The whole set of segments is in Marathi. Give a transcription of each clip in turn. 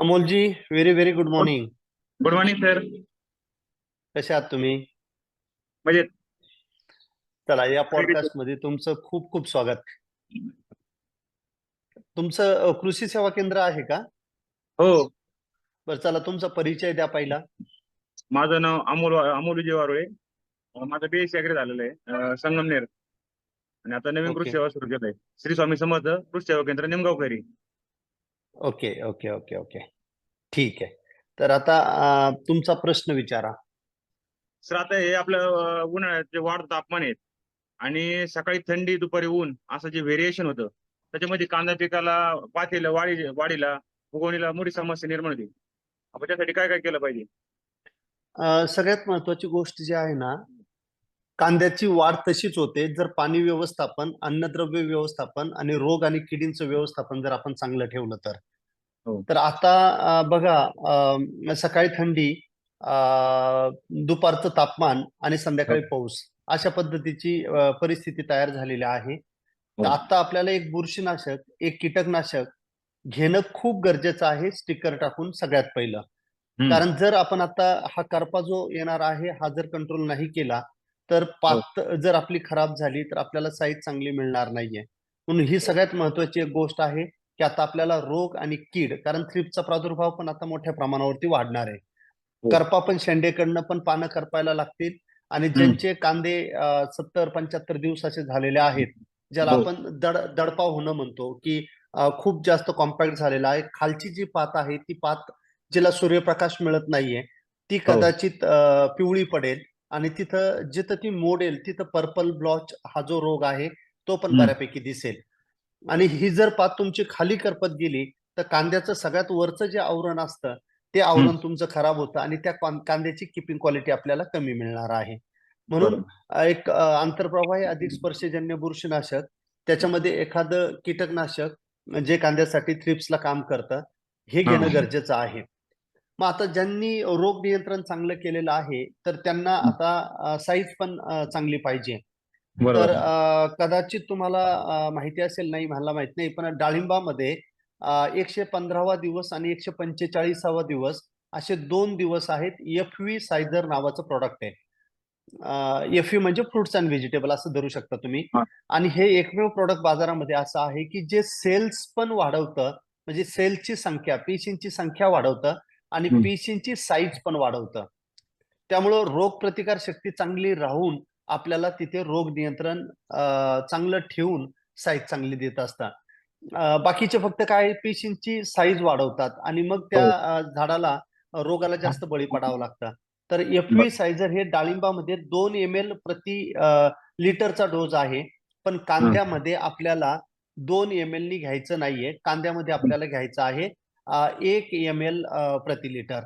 Amolji very very good morning good morning sir कसे आहात तुम्ही? म्हणजे चला या पॉडकास्टमध्ये तुमचं खूप खूप स्वागत. तुमचं कृषी सेवा केंद्र आहे का? हो. बरं चला तुमचा परिचय द्या पहिला. माझं नाव अमोल अमोल विजय वारुळे. माझं बीएससी अग्री झालेलं आहे संगमनेर. आणि आता नवीन. कृषी सेवा सुरू केलंय. Shri Swami Samarth Krishi Seva Kendra निमगावकरी. Okay okay okay okay. ठीक आहे. तर आता अ, तुमचा प्रश्न विचारा. सर आता हे आपलं अं, उन्हाळ्यात जे वाढतं तापमान आहे आणि सकाळी थंडी दुपारी ऊन असं जे व्हेरिएशन होतं त्याच्यामध्ये कांदा पिकाला पातीला वाढी वाढीला उगवणीला मोठी समस्या निर्माण होती. आपण त्यासाठी काय काय केलं पाहिजे? अ, सगळ्यात महत्वाची गोष्ट जी आहे ना कांद्याची वाढ तशीच होते जर पाणी व्यवस्थापन अन्नद्रव्य व्यवस्थापन आणि रोग आणि किडींचं व्यवस्थापन जर आपण चांगलं ठेवलं तर हो. तर आता बघा सकाळी थंडी दुपारचं तापमान आणि संध्याकाळी पाऊस अशा पद्धतीची परिस्थिती तयार झालेली आहे तर हो. आता आपल्याला एक बुरशीनाशक एक कीटकनाशक घेणं खूप गरजेचं आहे स्टिकर टाकून सगळ्यात पहिलं. कारण जर आपण आता हा करपा जो येणार आहे हा जर कंट्रोल नाही केला तर पात जर आपली खराब झाली तर आपल्याला साईज चांगली मिळणार नाहीये. म्हणून ही सगळ्यात महत्वाची एक गोष्ट आहे की आता आपल्याला रोग आणि कीड कारण थ्रिप्सचा प्रादुर्भाव पण आता मोठ्या प्रमाणावरती वाढणार आहे. हो. करपा पण शेंडेकडनं पण पानं करपायला लागतील आणि ज्यांचे कांदे सत्तर पंच्याहत्तर दिवसाचे झालेले आहेत ज्याला हो. आपण दड दडपाव होणं म्हणतो की खूप जास्त कॉम्पॅक्ट झालेला आहे. खालची जी पात आहे ती पात जिला सूर्यप्रकाश मिळत नाहीये ती हो. कदाचित पिवळी पडेल. आणि तिथं जिथं ती मोडेल तिथं पर्पल ब्लॉच हा जो रोग आहे तो पण. बऱ्यापैकी दिसेल. आणि ही जर पात तुमची खाली करपत गेली तर कांद्याचं सगळ्यात वरचं जे आवरण असतं ते आवरण तुमचं खराब होतं आणि त्या कांद्याची किपिंग क्वालिटी आपल्याला कमी मिळणार आहे. म्हणून एक आंतरप्रवाही अधिक स्पर्शजन्य बुरशीनाशक त्याच्यामध्ये एखादं कीटकनाशक जे कांद्यासाठी थ्रिप्सला काम करतं हा. घेणं गरजेचं आहे. मग आता ज्यांनी रोग नियंत्रण चांगलं केलेलं आहे तर त्यांना आता साईज पण चांगली पाहिजे. तर कदाचित तुम्हाला माहिती असेल नाही मला माहीत नाही पण डाळिंबामध्ये एकशे पंधरावा दिवस आणि एकशे पंचेचाळीसावा दिवस असे दोन दिवस आहेत एफ व्ही सायझर नावाचं प्रॉडक्ट आहे. एफ व्ही म्हणजे फ्रुट्स अँड व्हेजिटेबल असं धरू शकता तुम्ही. आणि हे एकमेव प्रोडक्ट बाजारामध्ये असं आहे की जे सेल्स पण वाढवतं म्हणजे सेल्सची संख्या पेशींची संख्या वाढवतं आणि. पेशींची साईज पण वाढवतं. त्यामुळं रोग प्रतिकार शक्ती चांगली राहून आपल्याला तिथे रोग नियंत्रण चांगलं ठेवून साईज चांगली देत असतात. बाकीचे फक्त काय पेशींची साईज वाढवतात आणि मग त्या हो. झाडाला रोगाला जास्त बळी पडावं लागतं. तर एफ व्ही सायझर हे डाळिंबामध्ये दोन एम एल प्रति लिटरचा डोस आहे. पण कांद्यामध्ये आपल्याला दोन एम एल नी घ्यायचं नाहीये. कांद्यामध्ये आपल्याला घ्यायचं आहे. एक एम एल प्रति लिटर.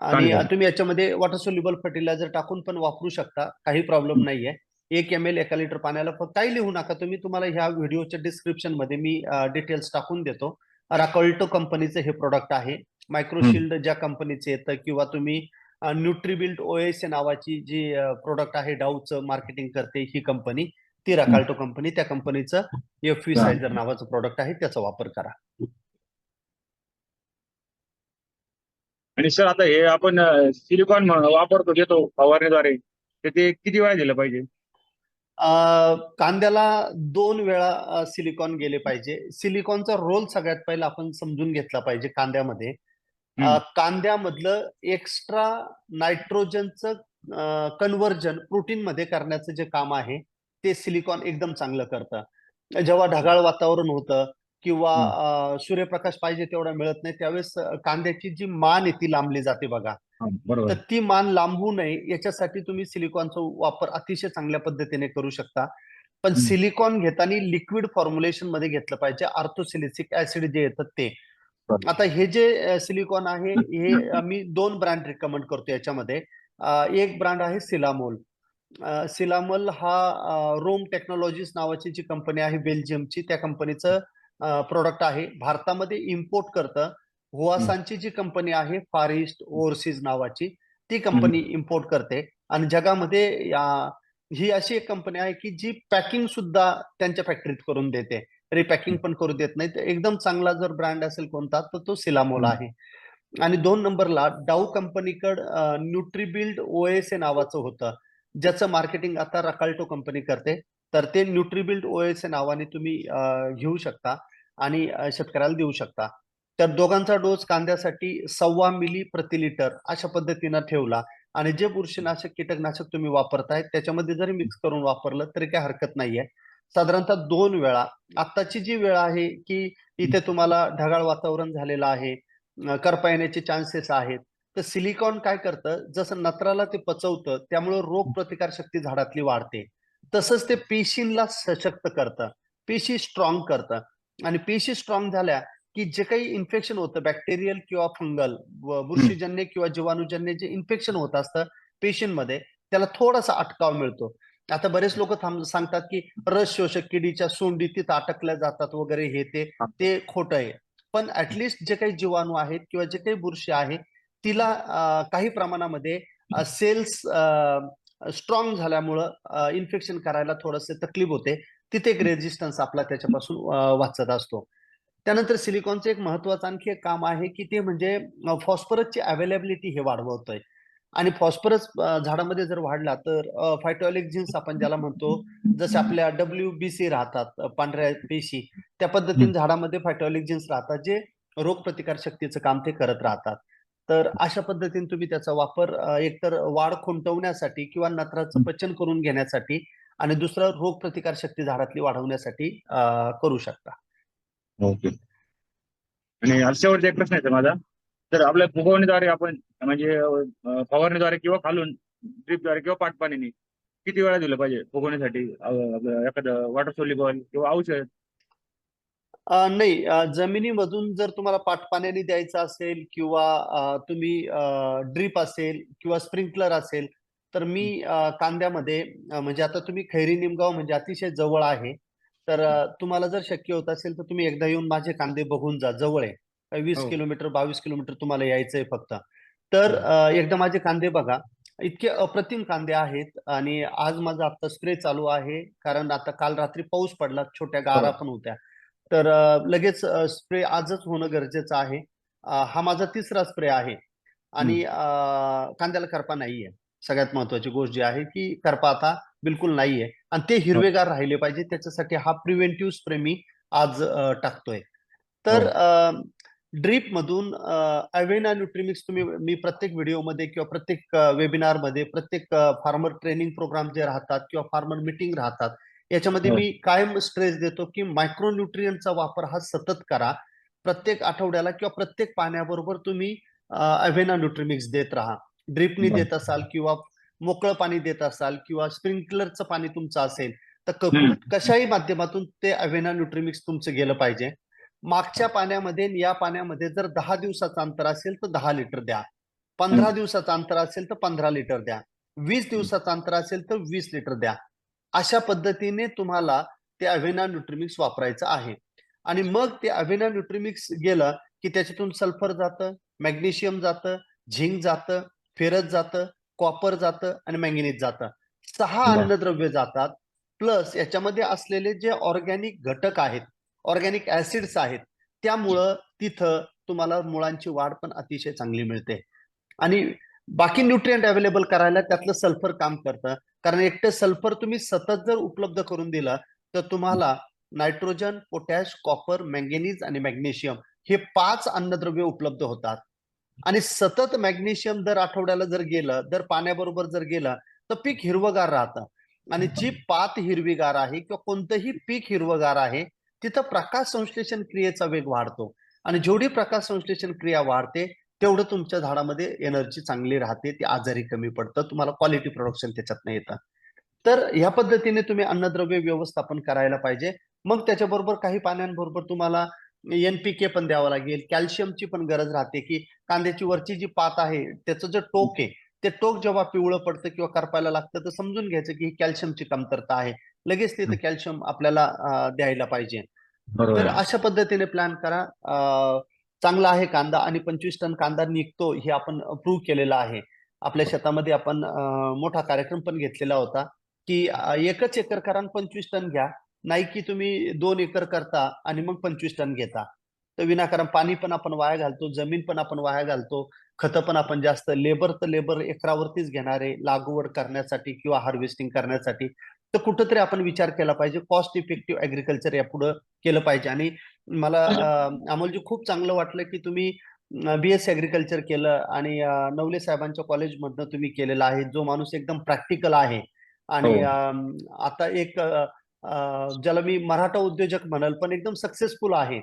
आणि. तुम्ही याच्यामध्ये वॉटर सोल्युबल फर्टिलायझर टाकून पण वापरू शकता. काही प्रॉब्लेम नाहीये. एक एम एल एका लिटर पाण्याला फक्त काही लिहू नका. तुम्ही तुम्हाला ह्या व्हिडिओच्या डिस्क्रिप्शनमध्ये मी डिटेल्स टाकून देतो. राकोल्टो कंपनीचं हे प्रोडक्ट आहे. मायक्रोशिल्ड ज्या कंपनीचे येतं किंवा तुम्ही न्यूट्रीबिल्ड ओएस नावाची जी प्रोडक्ट आहे डाऊचं मार्केटिंग करते ही कंपनी ती राकाल्टो कंपनी त्या कंपनीचं एफ व्ही हा. सायझर नावाचं प्रोडक्ट आहे त्याचा वापर करा. आणि सर आता हे आपण सिलिकॉन वापरतो घेतो फवारणीद्वारे. तर ते किती वेळा दिलं पाहिजे? कांद्याला दोन वेळा सिलिकॉन गेले पाहिजे. सिलिकॉनचा रोल सगळ्यात पहिला आपण समजून घेतला पाहिजे कांद्यामध्ये. कांद्यामधलं एक्स्ट्रा नायट्रोजनचं कन्व्हर्जन प्रोटीन मध्ये करण्याचं जे काम आहे ते सिलिकॉन एकदम चांगलं करतं. जेव्हा ढगाळ वातावरण होतं किंवा सूर्यप्रकाश पाहिजे तेवढा मिळत नाही त्यावेळेस कांद्याची जी मान आहे ती लांबली जाते बघा. तर ती मान लांबू नये याच्यासाठी तुम्ही सिलिकॉनचा वापर अतिशय चांगल्या पद्धतीने करू शकता. पण. सिलिकॉन घेताना लिक्विड फॉर्म्युलेशनमध्ये घेतलं पाहिजे आर्थोसिलिसिक ऍसिड जे येतात ते. आता हे जे सिलिकॉन आहे हे आम्ही दोन ब्रँड रिकमेंड करतो याच्यामध्ये. एक ब्रँड आहे सिलामोल. सिलामोल हा रोम टेक्नॉलॉजीज नावाची जी कंपनी आहे बेल्जियमची त्या कंपनीचं प्रोडक्ट आहे. भारतामध्ये इम्पोर्ट करतं. हुआसांची जी कंपनी आहे फार ईस्ट ओव्हरसीज नावाची ती कंपनी इम्पोर्ट करते. आणि जगामध्ये ही अशी एक कंपनी आहे की जी पॅकिंग सुद्धा त्यांच्या फॅक्टरीत करून देते. रिपॅकिंग पण करू देत नाही. तर एकदम चांगला जर ब्रँड असेल कोणता तर तो सिलामोल. आहे. आणि दोन नंबरला डाऊ कंपनीकडं न्यूट्रीबिल्ड ओएसए नावाचं होतं. ज्याचं मार्केटिंग आता रकाल्टो कंपनी करते. तर ते न्यूट्रीबिल्ड ओएसए नावाने तुम्ही घेऊ शकता. आणि शेतकऱ्याला देऊ शकता. तर दोघांचा डोस कांद्यासाठी सव्वा मिली प्रति लिटर अशा पद्धतीनं ठेवला आणि जे बुरशीनाशक कीटकनाशक तुम्ही वापरताय त्याच्यामध्ये जरी मिक्स करून वापरलं तरी काही हरकत नाहीये. साधारणतः दोन वेळा. आत्ताची जी वेळ आहे की इथे तुम्हाला ढगाळ वातावरण झालेलं आहे करपा येण्याचे चान्सेस आहेत. तर सिलिकॉन काय करतं? जसं नत्राला ते पचवतं त्यामुळे रोग प्रतिकार शक्ती झाडातली वाढते. तसंच ते पेशींला सशक्त करतं. पेशी स्ट्रॉंग करतं. आणि पेशी स्ट्रॉंग झाल्या की जे काही इन्फेक्शन होतं बॅक्टेरियल किंवा फंगल बुरशीजन्य किंवा जीवाणूजन्य जे इन्फेक्शन होत असतं पेशींमध्ये त्याला थोडासा अटकाव मिळतो. आता बरेच लोक थांब सांगतात की रस शोषक किडीच्या सोंडी तिथं अटकल्या जातात वगैरे हे ते. ते खोटं आहे. पण ऍटलिस्ट जे काही जीवाणू आहेत किंवा जे काही बुरशी आहे तिला काही प्रमाणामध्ये सेल्स स्ट्रॉंग झाल्यामुळं इन्फेक्शन करायला थोडंसं तकलीफ होते. तिथे एक रेजिस्टन्स आपला त्याच्यापासून वाचत असतो. त्यानंतर सिलिकॉनचं एक महत्वाचं आणखी एक काम आहे की ते म्हणजे फॉस्फरसची अवेलेबिलिटी हे वाढवतोय. आणि फॉस्फरस झाडामध्ये जर वाढला तर फायटोलिक जीन्स आपण ज्याला म्हणतो जसे आपल्या डब्ल्यू बी सी राहतात पांढऱ्या पेशी त्या पद्धतीने. झाडामध्ये फायटोलिक जीन्स राहतात जे रोग प्रतिकार शक्तीचं काम ते करत राहतात. तर अशा पद्धतीने तुम्ही त्याचा वापर एकतर वाढ खुंटवण्यासाठी किंवा नत्राचं पचन करून घेण्यासाठी आणि दुसरं रोग प्रतिकार शक्ती झाडातली वाढवण्यासाठी करू शकता. ओके. आणि हर्षावरती एक प्रश्न आहे माझा. तर आपल्या फुगवणीद्वारे आपण म्हणजे फवारणीद्वारे किंवा खालून ड्रिपद्वारे किंवा पाटपाणीने किती वेळा दिलं पाहिजे फुगवण्यासाठी एखादं वॉटर सोल्युबल किंवा औषध? नाही जमिनीमधून जर तुम्हाला पाटपाण्याने द्यायचं असेल किंवा तुम्ही ड्रीप असेल किंवा स्प्रिंकलर असेल तर मी कांद्यामध्ये म्हणजे आता तुम्ही खैरी निमगाव म्हणजे अतिशय जवळ आहे तर तुम्हाला जर शक्य होत असेल तर तुम्ही एकदा येऊन माझे कांदे बघून जा जवळ आहे. वीस हो. किलोमीटर बावीस किलोमीटर तुम्हाला यायचंय फक्त. तर एकदा माझे कांदे बघा. इतके अप्रतिम कांदे आहेत आणि आज माझा आता स्प्रे चालू आहे कारण आता काल रात्री पाऊस पडला छोट्या गारा हो. पण होत्या. तर लगेच स्प्रे आजच होणं गरजेचं आहे. हा माझा तिसरा स्प्रे आहे. आणि कांद्याला करपा नाहीये. सगळ्यात महत्वाची गोष्ट जी आहे की करपा आता बिलकुल नाहीये. आणि ते हिरवेगार राहिले पाहिजे. त्याच्यासाठी हा प्रिव्हेंटिव्ह स्प्रे मी आज टाकतोय. तर ड्रीप मधून अवेना न्यूट्रिमिक्स तुम्ही मी प्रत्येक व्हिडिओमध्ये किंवा प्रत्येक वेबिनारमध्ये प्रत्येक फार्मर ट्रेनिंग प्रोग्राम जे राहतात किंवा फार्मर मिटिंग राहतात याच्यामध्ये हो. मी कायम स्ट्रेस देतो की मायक्रोन्यूट्रियनचा वापर हा सतत करा प्रत्येक आठवड्याला किंवा प्रत्येक पाण्याबरोबर तुम्ही अव्हेना न्यूट्रिमिक्स देत राहा ड्रिपनी. देत असाल किंवा मोकळं पाणी देत असाल किंवा स्प्रिंकलरचं पाणी तुमचं असेल तर. कशाही माध्यमातून ते अव्हेना न्यूट्रिमिक्स तुमचं गेलं पाहिजे मागच्या पाण्यामध्ये या पाण्यामध्ये जर दहा दिवसाचं अंतर असेल तर दहा लिटर द्या पंधरा. दिवसाचं अंतर असेल तर पंधरा लिटर द्या वीस दिवसाचं अंतर असेल तर वीस लिटर द्या अशा पद्धतीने तुम्हाला ते अव्हेना न्यूट्रिमिक्स वापरायचं आहे. आणि मग ते अव्हेना न्यूट्रिमिक्स गेलं की त्याच्यातून सल्फर जातं मॅग्नेशियम जातं झिंक जातं फेरस जातं कॉपर जातं आणि मॅंगनीज जातं. सहा. अन्नद्रव्य जातात प्लस याच्यामध्ये असलेले जे ऑर्गॅनिक घटक आहेत ऑर्गॅनिक ऍसिड्स आहेत त्यामुळं तिथं तुम्हाला मुळांची वाढ पण अतिशय चांगली मिळते. आणि बाकी न्यूट्रिएंट अवेलेबल करायला त्यातलं सल्फर काम करतं. कारण एकटे सल्फर तुम्ही सतत जर उपलब्ध करून दिलं तर तुम्हाला नायट्रोजन पोटॅश कॉपर मॅंगेनीज आणि मॅग्नेशियम हे पाच अन्नद्रव्य उपलब्ध होतात. आणि सतत मॅग्नेशियम दर आठवड्याला जर गेलं दर पाण्याबरोबर जर गेलं तर पीक हिरवगार राहतं. आणि जी पात हिरवीगार आहे किंवा कोणतंही पीक हिरवगार आहे तिथं प्रकाश संश्लेषण क्रियेचा वेग वाढतो. आणि जेवढी प्रकाश संश्लेषण क्रिया वाढते तेवढं तुमच्या झाडामध्ये एनर्जी चांगली राहते ती आजारी कमी पडतं तुम्हाला क्वालिटी प्रोडक्शन त्याच्यातनं येतं. तर ह्या पद्धतीने तुम्ही अन्नद्रव्य व्यवस्थापन करायला पाहिजे. मग त्याच्याबरोबर काही पाण्यांबरोबर तुम्हाला एनपीके पण द्यावं लागेल. कॅल्शियमची पण गरज राहते की कांद्याची वरची जी पात आहे त्याचं जे टोक आहे ते टोक जेव्हा पिवळं पडतं किंवा करपायला लागतं तर समजून घ्यायचं की ही कॅल्शियमची कमतरता आहे. लगेच तिथं कॅल्शियम आपल्याला द्यायला पाहिजे. तर. अशा पद्धतीने प्लॅन करा. चांगला आहे कांदा आणि पंचवीस टन कांदा निघतो हे आपण प्रूव्ह केलेलं आहे. आपल्या शेतामध्ये आपण मोठा कार्यक्रम पण घेतलेला होता की एकच एकर करा पंचवीस टन घ्या. नाही की तुम्ही दोन एकर करता आणि मग पंचवीस टन घेता. तर विनाकारण पाणी पण आपण वाया घालतो जमीन पण आपण वाया घालतो खतं पण आपण जास्त लेबर तर लेबर एकरावरतीच घेणारे लागवड करण्यासाठी किंवा हार्वेस्टिंग करण्यासाठी. तर कुठंतरी आपण विचार केला पाहिजे कॉस्ट इफेक्टिव्ह ऍग्रिकल्चर यापुढं केलं पाहिजे आणि मला अमोलजी खूप चांगलं वाटलं की तुम्ही बी एस ऍग्रिकल्चर केलं आणि नवले साहेबांच्या कॉलेजमधनं तुम्ही केलेलं आहे. जो माणूस एकदम प्रॅक्टिकल आहे. आणि हो. आता एक ज्याला मी मराठा उद्योजक म्हणाल पण एकदम सक्सेसफुल आहे.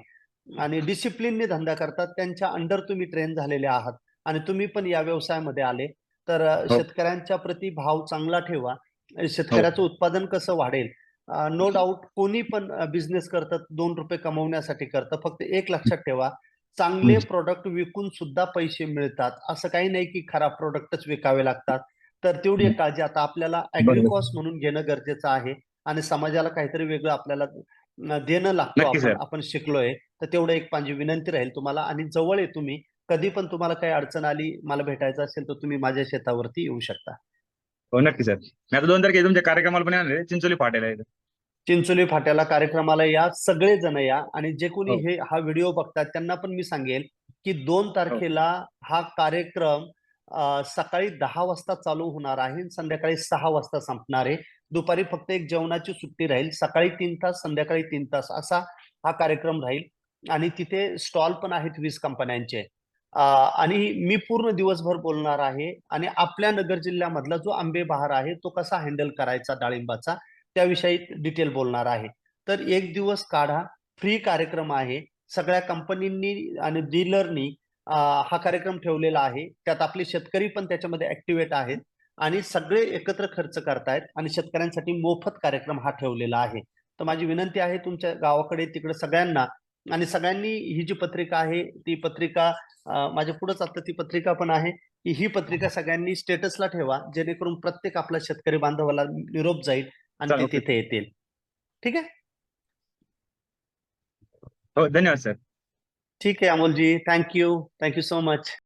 आणि डिसिप्लिनने धंदा करतात. त्यांच्या अंडर तुम्ही ट्रेन झालेले आहात. आणि तुम्ही पण या व्यवसायामध्ये आले. तर हो. शेतकऱ्यांच्या प्रती भाव चांगला ठेवा. शेतकऱ्याचं उत्पादन कसं वाढेल? नो डाऊट कोणी पण बिझनेस करतात दोन रुपये कमवण्यासाठी करतं फक्त एक लक्षात ठेवा चांगले. प्रोडक्ट विकून सुद्धा पैसे मिळतात. असं काही नाही की खराब प्रोडक्टच विकावे लागतात. तर तेवढी एक काळजी आता आपल्याला. ऍग्रिकॉस्ट म्हणून घेणं गरजेचं आहे. आणि समाजाला काहीतरी वेगळं आपल्याला देणं लागतो. आपण शिकलोय. तर तेवढं एक माझी विनंती राहील तुम्हाला. आणि जवळ आहे तुम्ही. कधी पण तुम्हाला काही अडचण आली मला भेटायचं असेल तर तुम्ही माझ्या शेतावरती येऊ शकता. हो नक्की सर. मी आता दोन तारखेला तुमच्या कार्यक्रमाला पण येणार आहे. चिंचोली फाट्याला इथं. चिंचोली फाट्याला कार्यक्रमाला या सगळे जण या. आणि जे कोणी हो. हे हा व्हिडिओ बघतात त्यांना पण मी सांगेल की दोन तारखेला हा कार्यक्रम अं, सकाळी दहा वाजता चालू होणार आहे आणि संध्याकाळी सहा वाजता संपणार आहे. दुपारी फक्त एक जेवणाची सुट्टी राहील. सकाळी तीन तास संध्याकाळी तीन तास असा हा कार्यक्रम राहील. आणि तिथे स्टॉल पण आहेत वीस कंपन्यांचे. आणि मी पूर्ण दिवसभर बोलणार आहे आणि आपल्या नगर जिल्ह्यामधला जो आंबे बहार आहे तो कसा हँडल करायचा डाळिंबाचा त्याविषयी डिटेल बोलणार आहे. तर एक दिवस काढा फ्री कार्यक्रम आहे. सगळ्या कंपनींनी आणि डीलरनी हा कार्यक्रम ठेवलेला आहे. त्यात आपले शेतकरी पण त्याच्यामध्ये ऍक्टिव्हेट आहेत आणि सगळे एकत्र खर्च करतायत आणि शेतकऱ्यांसाठी मोफत कार्यक्रम हा ठेवलेला आहे. तर माझी विनंती आहे तुमच्या गावाकडे तिकडे सगळ्यांना आणि सगळ्यांनी ही जी पत्रिका आहे ती पत्रिका माझ्या पुढेच आता ती पत्रिका पण आहे की ही पत्रिका सगळ्यांनी स्टेटसला ठेवा जेणेकरून प्रत्येक आपला शेतकरी बांधवाला निरोप जाईल आणि ते. तिथे येतील. ठीक आहे? हो धन्यवाद सर. ठीक आहे Amolji. Thank you thank you so much